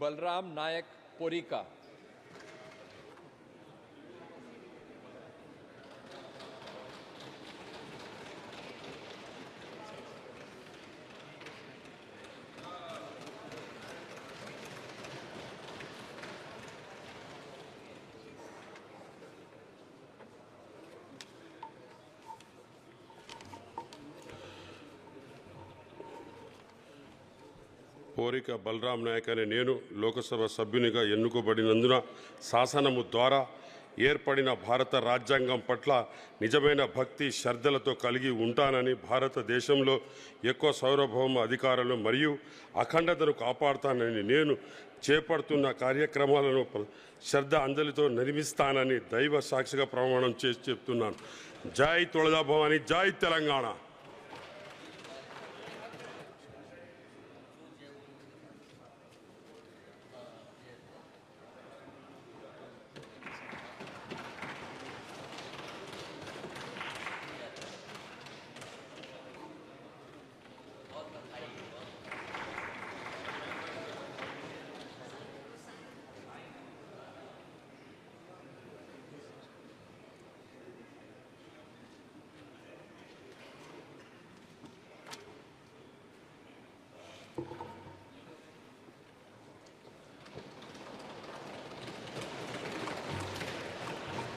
बलराम नायक पोरिका। కోరిక బలరాం నాయక్ అనే నేను లోకసభ సభ్యునిగా ఎన్నుకోబడినందున శాసనము ద్వారా ఏర్పడిన భారత రాజ్యాంగం పట్ల నిజమైన భక్తి శ్రద్ధలతో కలిగి ఉంటానని భారతదేశంలో ఎక్కువ సార్వభౌమ అధికారాలు మరియు అఖండతను కాపాడుతానని నేను చేపడుతున్న కార్యక్రమాలను శ్రద్ధ అంజలితో నిర్మిస్తానని దైవ సాక్షిగా ప్రమాణం చేసి చెప్తున్నాను. జై తుళజా భవాని జై తెలంగాణ.